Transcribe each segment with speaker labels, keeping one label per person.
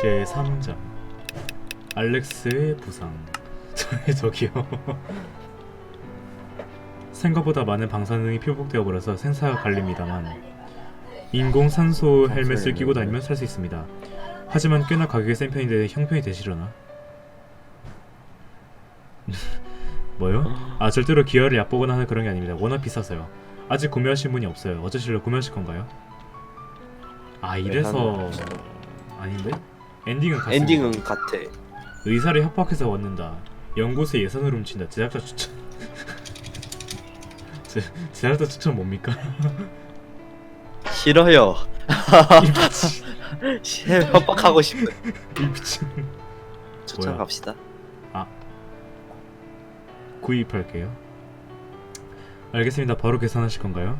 Speaker 1: 제 3장 알렉스의 부상 저기요 생각보다 많은 방사능이 피복되어 버려서 생사가 갈립니다만 인공 산소 헬멧을 끼고 다니면 살 수 있습니다. 하지만 꽤나 가격이 센 편인데 형편이 되시려나? 뭐요? 아 절대로 기어를 얕보거나 하는 그런 게 아닙니다. 워낙 비싸서요. 아직 구매하신 분이 없어요. 어쩌실래 구매하실 건가요? 아 이래서 아닌데? 엔딩은 같습니다.
Speaker 2: 엔딩은 같아.
Speaker 1: 의사를 협박해서 얻는다. 연구소에 예산을 훔친다. 제작자 추천. 제, 제작자 추천 뭡니까?
Speaker 2: 싫어요.
Speaker 1: 이 미친.
Speaker 2: 협박하고 싶은.
Speaker 1: 이 미친.
Speaker 2: 초청
Speaker 1: 뭐야?
Speaker 2: 갑시다.
Speaker 1: 구입할게요. 알겠습니다. 바로 계산하실 건가요?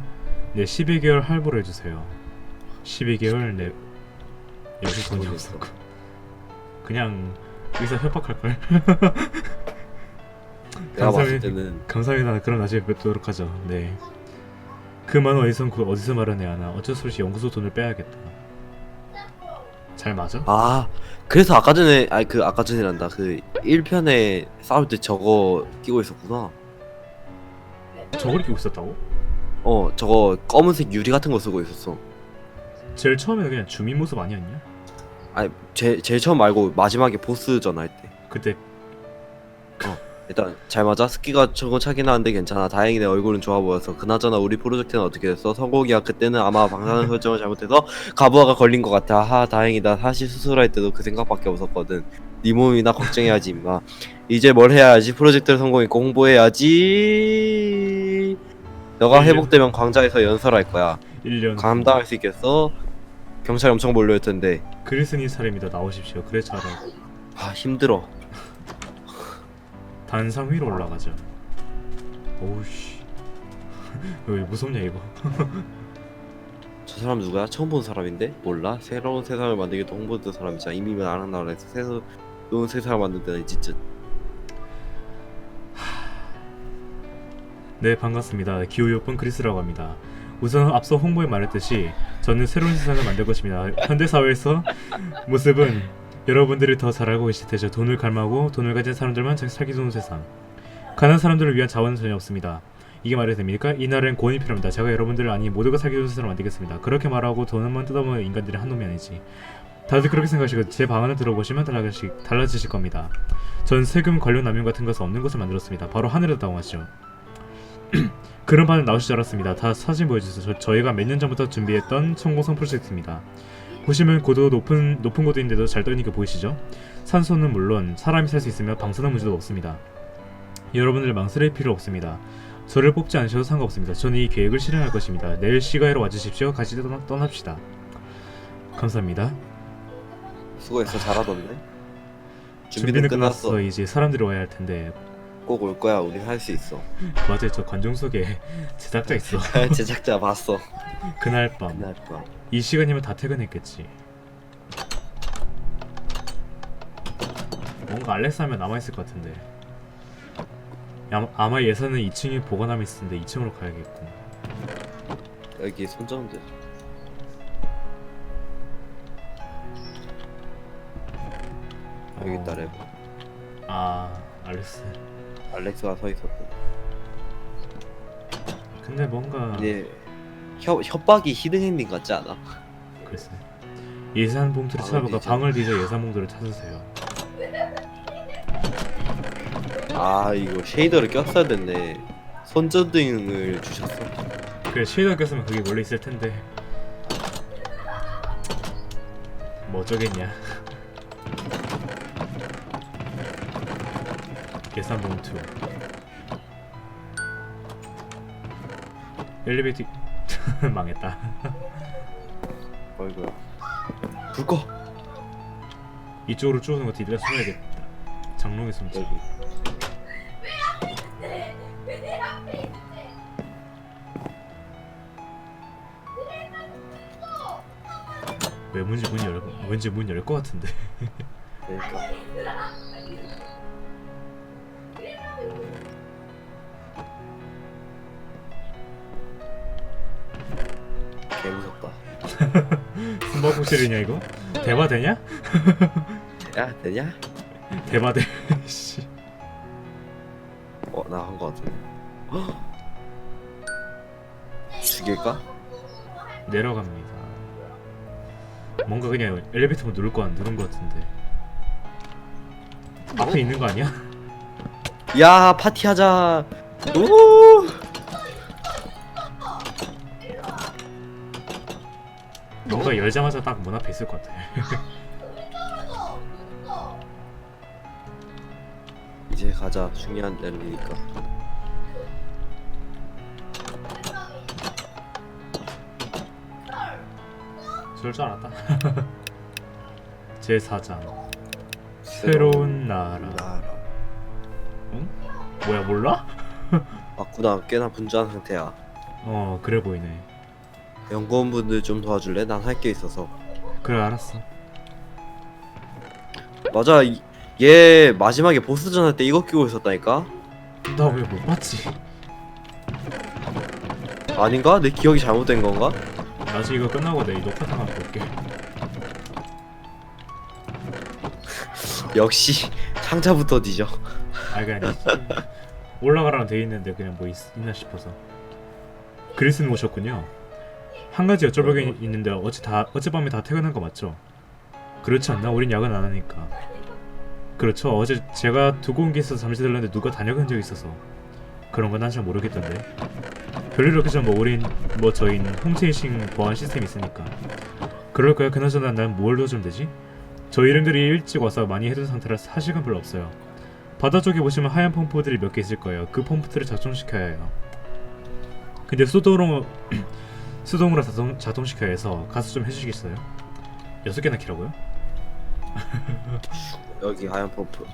Speaker 1: 네, 12개월 할부로 해주세요. 12개월 네. 여기 돈이 없었고. 그냥 의사 협박할 걸.
Speaker 2: 내가 봤을. 때는
Speaker 1: 감사합니다. 그럼 나중에 뵙도록 하죠. 네. 그만 어디서 그 어디서 마련해야 하나. 어쩔 수 없이 연구소 돈을 빼야겠다. 잘 맞아?
Speaker 2: 아 그래서 아까 전에 아니 그 아까 전이란다 그 1편에 싸울 때 저거 끼고 있었구나.
Speaker 1: 저걸 끼고 있었다고?
Speaker 2: 어 저거 검은색 유리 같은 거 쓰고 있었어.
Speaker 1: 제일 처음에는 그냥 주민 모습 아니었냐?
Speaker 2: 아니 제 제일 처음 말고 마지막에 보스전 할 때.
Speaker 1: 그때.
Speaker 2: 일단 잘 맞아? 스키가 저거 차긴 하는데 괜찮아. 다행히 내 얼굴은 좋아 보여서. 그나저나 우리 프로젝트는 어떻게 됐어? 성공이야. 그때는 아마 방사능 설정을 잘못해서 가부아가 걸린 것 같아. 하 다행이다. 사실 수술할 때도 그 생각밖에 없었거든. 네 몸이나 걱정해야지 임마. 이제 뭘 해야지? 프로젝트를 성공했고 홍보해야지. 너가. 회복되면 광장에서 연설할 거야.
Speaker 1: 1년.
Speaker 2: 감당할 수 있겠어? 경찰이 엄청 몰려올 텐데
Speaker 1: 그리스니 차례입니다. 나오십시오. 그래 잘하고.
Speaker 2: 아 힘들어
Speaker 1: 단상 위로 올라가자. 오우씨. 왜 무섭냐 이거?
Speaker 2: 저 사람 누구야? 처음 본 사람인데? 몰라? 새로운 세상을 만들겠다 홍보했던 이미면 안 한다 그래서 새로운 세상을 만들 때는 진짜
Speaker 1: 네 반갑습니다. 기호요쁜 크리스라고 합니다. 우선 앞서 홍보에 말했듯이 저는 새로운 세상을 만들 것입니다. 현대 사회에서 모습은 여러분들이 더잘 알고 계실 테죠. 돈을 갈망하고 돈을 가진 사람들만 잘 살기 좋은 세상. 가난한 사람들을 위한 자원은 전혀 없습니다. 이게 말이 됩니까? 이날엔 권이 필요합니다. 제가 여러분들을 아니 모두가 살기 좋은 세상을 만들겠습니다. 그렇게 말하고 돈만 뜯어먹는 인간들이 한 놈이 아니지. 다들 그렇게 생각하시고 제 방안을 들어보시면 달라지, 달라지실 겁니다. 전 세금 관련 남용 같은 것은 없는 것을 만들었습니다. 바로 하늘에다 당하시죠. 그런 반응 나오실 줄 알았습니다. 다 사진 보여주세요. 저, 저희가 몇 년 전부터 준비했던 성공성 프로젝트입니다. 보시면 고도 높은 높은 고도인데도 잘 떠있는 게 보이시죠? 산소는 물론 사람이 살 수 있으며 방사능 문제도 없습니다. 여러분들 망설일 필요 없습니다. 저를 뽑지 않으셔도 상관없습니다. 저는 이 계획을 실행할 것입니다. 내일 시가에로 와주십시오. 같이 떠나, 떠납시다. 감사합니다.
Speaker 2: 수고했어 잘하던데
Speaker 1: 준비는 끝났어. 이제 사람들이 와야 할 텐데
Speaker 2: 꼭 올 거야 우리 할수 있어
Speaker 1: 맞아요. 저 관중 속에 제작자 있어.
Speaker 2: 제작자 봤어
Speaker 1: 그날 밤.
Speaker 2: 그날 밤
Speaker 1: 이 시간이면 다 퇴근했겠지. 뭔가 알렉스 하면 남아있을 것 같은데. 야, 아마 예산은 2층에 보관함이 있을 텐데 2층으로 가야겠고.
Speaker 2: 여기 손전등 아, 여기 있다 레버
Speaker 1: 아, 알렉스.
Speaker 2: 알렉스가 서 있었던
Speaker 1: 근데 뭔가
Speaker 2: 근데 협, 협박이 히든 엔딩 같지 않아?
Speaker 1: 글쎄. 예산 봉투를
Speaker 2: 방을 뒤져.
Speaker 1: 방을 뒤져 예산 봉투를 찾으세요.
Speaker 2: 아 이거 쉐이더를 꼈어야 됐네 손전등을 주셨어
Speaker 1: 그래 쉐이더 꼈으면 그게 원래 있을 텐데. 뭐 어쩌겠냐. 예산 봉투. 엘리베이터 망했다.
Speaker 2: 어이구야 불 꺼!
Speaker 1: 이쪽으로 쭉 오는 거 뒤에다 숨어야겠다. 장롱에 숨지.
Speaker 2: 여기
Speaker 1: 왜 문지 문 열? 왠지 문 열 것 같은데.
Speaker 2: 그러니까
Speaker 1: 숨바꼭질이냐 이거? 대화 되냐?
Speaker 2: 야 되냐?
Speaker 1: 대화 돼. 씨.
Speaker 2: 어나 한 거 같은데 헉! 죽일까?
Speaker 1: 내려갑니다. 뭔가 그냥 엘리베이터만 누를 거 안 누른 거 같은데. 앞에 있는 거 아니야?
Speaker 2: 야 파티하자 오
Speaker 1: 뭔가 열자마자 딱 문 앞에 있을 것 같아.
Speaker 2: 이제 가자 중요한 날이니까
Speaker 1: 그럴 줄 알았다. 제 4장 새로운 나라.
Speaker 2: 나라
Speaker 1: 뭐야 몰라?
Speaker 2: 맞구나 꽤나 분주한 상태야
Speaker 1: 어 그래 보이네.
Speaker 2: 연구원분들 좀 도와줄래? 난 할 게 있어서
Speaker 1: 그래 알았어.
Speaker 2: 맞아 이- 얘 마지막에 보스전 할 때 이거 끼고 있었다니까?
Speaker 1: 나 왜 못 봤지?
Speaker 2: 아닌가? 내 기억이 잘못된 건가?
Speaker 1: 나중에 이거 끝나고 내 녹화탕 한번 볼게.
Speaker 2: 역시 상자부터 뒤져
Speaker 1: 아 그냥 올라가라면 돼 있는데 그냥 뭐 있, 있나 싶어서. 그리스는 오셨군요. 한 가지 여쭤볼 게 있는데 어제 다 어젯밤에 다 퇴근한 거 맞죠? 그렇지 않나? 우린 야근 안 하니까. 그렇죠. 어제 제가 온게 있어서 잠시 들렀는데 누가 다녀간 적이 있어서 그런 건 난 잘 모르겠던데. 별일 없겠지만 뭐 우린 뭐 저희는 홈체이싱 보안 시스템 있으니까. 그럴 거야. 그나저나 난 뭘 도와주면 되지? 저 이름들이 일찍 와서 많이 해둔 상태라 할 시간 별로 없어요. 바다 쪽에 보시면 하얀 펌프들이 몇 개 있을 거예요. 그 펌프들을 작동시켜야 해요. 근데 수동으로 수동으로 자동, 자동시켜야 해서 가서 좀 해주시겠어요? 여섯 개나 키라고요?
Speaker 2: 여기 하얀 펌프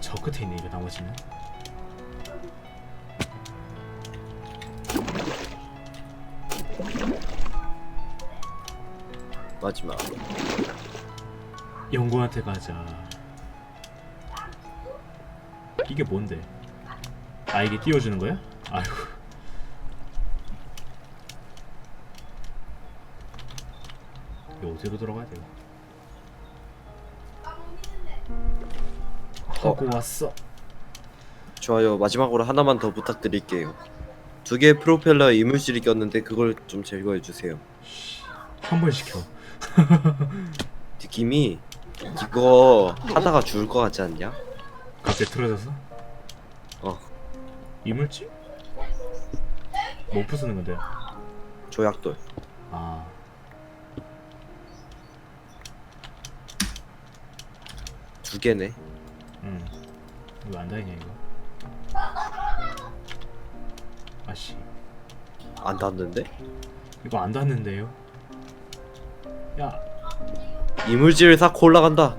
Speaker 1: 저 끝에 있네 이거 나머지는.
Speaker 2: 마지막
Speaker 1: 연구한테 가자. 이게 뭔데? 아 이게 띄워주는 거야? 아이고. 이거 어디로 들어가야 돼? 하고 왔어.
Speaker 2: 좋아요 마지막으로 하나만 더 부탁드릴게요 두 개의 프로펠러 이물질이 꼈는데 그걸 좀 제거해 주세요
Speaker 1: 한 번 시켜.
Speaker 2: 느낌이 이거 하다가 죽을 것 같지 않냐?
Speaker 1: 갑자기 틀어져서?
Speaker 2: 어
Speaker 1: 이물질? 뭐 부수는 건데요?
Speaker 2: 조약돌
Speaker 1: 아
Speaker 2: 두 개네
Speaker 1: 응. 왜안 다니냐 이거? 아씨
Speaker 2: 안 닿는데?
Speaker 1: 이거 안 닿는데요? 야
Speaker 2: 이물질을 쌓고 올라간다.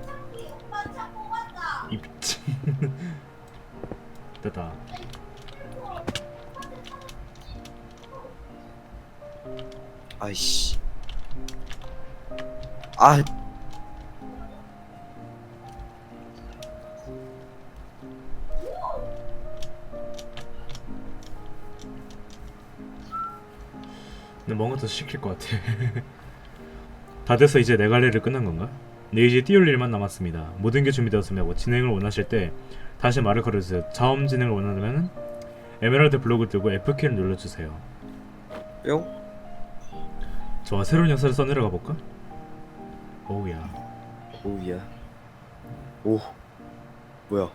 Speaker 1: 이 미친. 됐다.
Speaker 2: 아이씨. 아.
Speaker 1: 근데 뭔가 더 시킬 것 같아 다 돼서 이제 네 갈래를 끝난 건가? 네 이제 띄울 일만 남았습니다. 모든 게 준비되었습니다 뭐 진행을 원하실 때 다시 말을 걸어주세요. 자음 진행을 원하면 에메랄드 블록을 뜨고 F키를 눌러주세요.
Speaker 2: 뿅
Speaker 1: 좋아 새로운 역사를 써내려가 볼까? 오우야.
Speaker 2: 오우야. 오. 뭐야?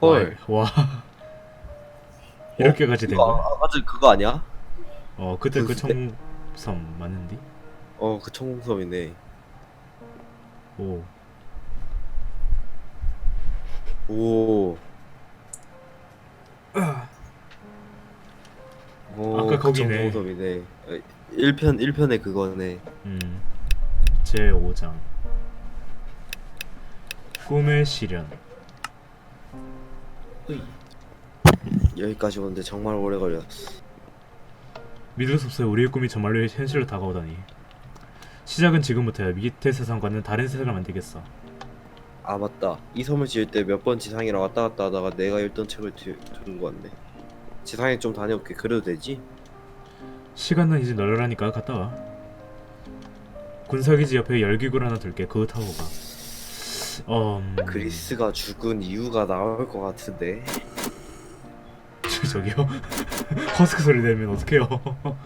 Speaker 2: 헐.
Speaker 1: 와. 이렇게까지 된 거야?
Speaker 2: 아- 전 그거 아니야?
Speaker 1: 어 그때
Speaker 2: 그그
Speaker 1: 청섬 맞는디?
Speaker 2: 어그 청공섬이네.
Speaker 1: 오.
Speaker 2: 오. 오,
Speaker 1: 아까 거기네.
Speaker 2: 청공섬이네. 1편 1편에 그거네.
Speaker 1: 음. 제 5장. 꿈의 시련.
Speaker 2: 여기까지 오는데 정말 오래 걸렸어.
Speaker 1: 믿을 수 없어요. 우리의 꿈이 정말로 현실로 다가오다니 시작은 지금부터야 밑의 세상과는 다른 세상을 만들겠어
Speaker 2: 아 맞다 이 섬을 지을 때 몇 번 지상이랑 왔다 갔다 하다가 내가 읽던 책을 들- 들은 거 같네 지상에 좀 다녀올게 그래도 되지?
Speaker 1: 시간은 이제 널널하니까 갔다 와. 군사기지 옆에 열기구를 하나 둘게. 그거 타고 가. 어, 음...
Speaker 2: 그리스가 죽은 이유가 나올 것 같은데
Speaker 1: 저기요. 허스크 소리 내면 어떡해요.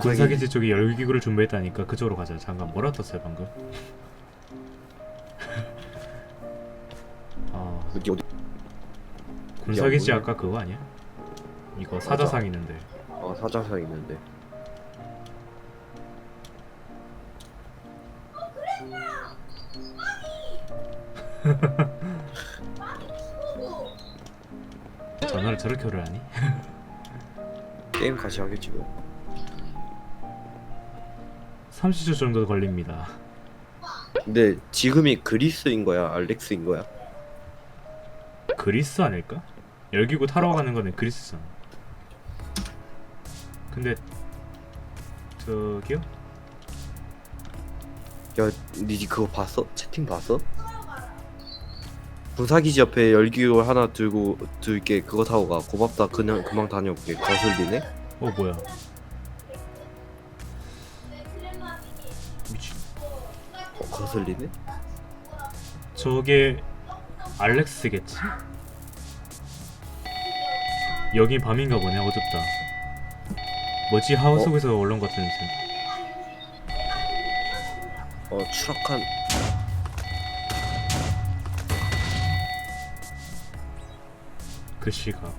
Speaker 1: 군사기지 쪽에 열기구를 준비했다니까 그쪽으로 가자. 잠깐 뭐라 떴어요 방금? 아
Speaker 2: 어디 어디
Speaker 1: 군사기지
Speaker 2: 야,
Speaker 1: 아까 그거 아니야? 이거 사자상 있는데
Speaker 2: 어 사자상 있는데
Speaker 1: 전화를 저렇게 오래 하니?
Speaker 2: 게임 같이 하겠지 뭐
Speaker 1: 30초 정도 걸립니다.
Speaker 2: 근데 지금이 그리스인 거야 알렉스인 거야
Speaker 1: 그리스 아닐까? 열기구 타러 가는 거는 그리스잖아. 근데 저기요?
Speaker 2: 야니 그거 봤어? 채팅 봤어? 군사기지 옆에 열기구 하나 들고 들게 그거 타고 가 고맙다 그냥 금방 다녀올게 거슬리네?
Speaker 1: 어 뭐야?
Speaker 2: 거슬리네?
Speaker 1: 저게 알렉스겠지? 여긴 밤인가 보네 어둡다. 뭐지 하우
Speaker 2: 어?
Speaker 1: 속에서 올라온 것 같은 냄새.
Speaker 2: 어 추락한
Speaker 1: 그 시각.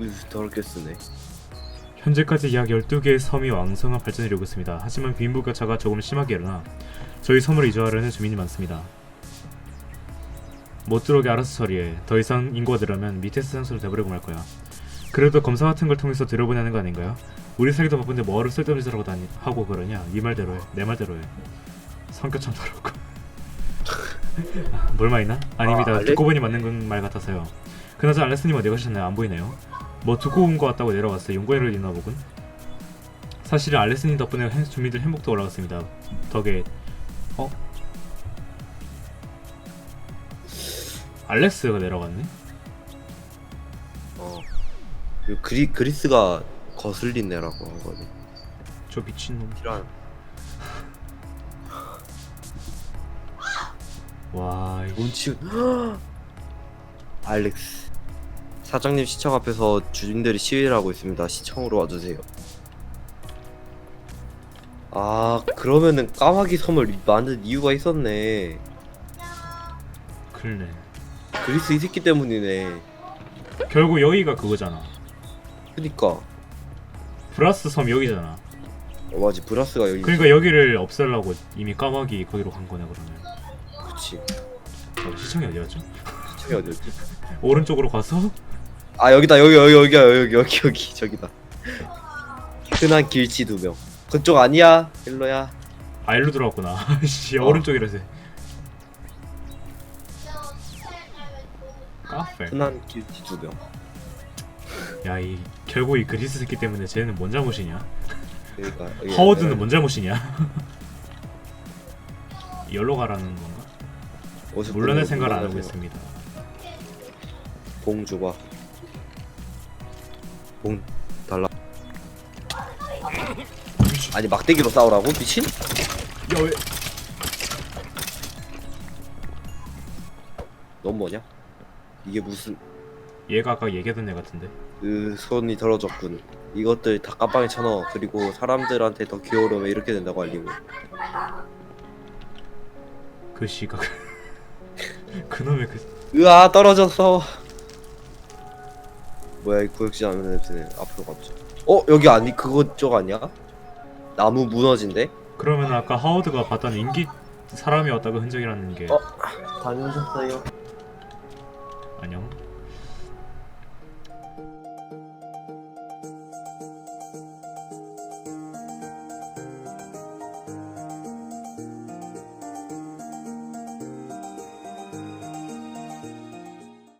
Speaker 2: 으 더럽게 쓰네
Speaker 1: 현재까지 약 12개의 섬이 왕성한 발전을 이루고 있습니다. 하지만 빈부 격차가 조금 심하게 일어나 저희 섬으로 이주하려는 주민이 많습니다. 못 들어오게 알아서 처리해. 더 이상 인구가 늘으면 밑에 산소를 내버리고 말 거야. 그래도 검사 같은 걸 통해서 들여보내는 거 아닌가요? 우리 살기도 바쁜데 뭐하러 쓸데없는 짓을 하고 다니 하고 그러냐? 네 말대로 해. 내 말대로 해. 성격 참 더럽고. 뭘 말이나? 아닙니다.
Speaker 2: 아,
Speaker 1: 듣고 보니 맞는 건말 같아서요. 그나저나 알렉스님 어디 가셨나요? 안 보이네요. 뭐 두고 온 것 같다고 내려왔어요. 용과를 있나 보군. 사실은 알렉스님 덕분에 해- 주민들 행복도 올라갔습니다. 덕에 어? 알렉스가 내려갔네?
Speaker 2: 어 이거 그리 그리스가 거슬리네라고 한 거네
Speaker 1: 저 미친놈.
Speaker 2: 이런
Speaker 1: 와, 이
Speaker 2: 뭔지 알렉스 사장님 시청 앞에서 주민들이 시위를 하고 있습니다 시청으로 와주세요 아 그러면은 까마귀 섬을 만든 이유가 있었네
Speaker 1: 그러네.
Speaker 2: 그리스 이 새끼 때문이네
Speaker 1: 결국 여기가 그거잖아.
Speaker 2: 그니까
Speaker 1: 브라스 섬 여기잖아.
Speaker 2: 어, 맞지 브라스가 여기
Speaker 1: 그러니까 여기를 없애려고 이미 까마귀 거기로 간 거네 그러면.
Speaker 2: 그치
Speaker 1: 어, 시청이 어디였죠?
Speaker 2: 시청이 어디였지?
Speaker 1: 오른쪽으로 가서
Speaker 2: 아 여기다 여기 여기 여기야 여기 여기 여기 저기다 흔한 길치 두명 그쪽 아니야 일로야
Speaker 1: 아 일로 들어왔구나. 씨
Speaker 2: 어.
Speaker 1: 오른쪽이라서. 카페.
Speaker 2: 흔한 길치 두명
Speaker 1: 야이 결국 이 그리스 새끼 때문에 쟤는 뭔 잘못이냐?
Speaker 2: 그러니까 여기
Speaker 1: 하워드는
Speaker 2: 내가
Speaker 1: 뭔 잘못이냐? 열로 가라는 건가?
Speaker 2: 어디서 보는
Speaker 1: 생각을 안 하고 있습니다.
Speaker 2: 봉 줘봐 봉 달라 아니 막대기로 싸우라고 미친?
Speaker 1: 야 왜?
Speaker 2: 넌 뭐냐? 이게 무슨
Speaker 1: 얘가 아까 얘기하던 애 같은데.
Speaker 2: 으 손이 더러졌군 이것들 다 깜빵에 쳐넣어 그리고 사람들한테 더 기어오르면 이렇게 된다고 알리고
Speaker 1: 그 시각. 그놈의 그
Speaker 2: 으아 떨어졌어 뭐야 이 구역지 않는 냄새는 앞으로 가보자 어 여기 아니 그거 쪽 아니야? 나무 무너진데?
Speaker 1: 그러면 아까 하워드가 봤던 인기 사람이 왔다가 흔적이라는 게
Speaker 2: 어? 다녀오셨어요
Speaker 1: 안녕.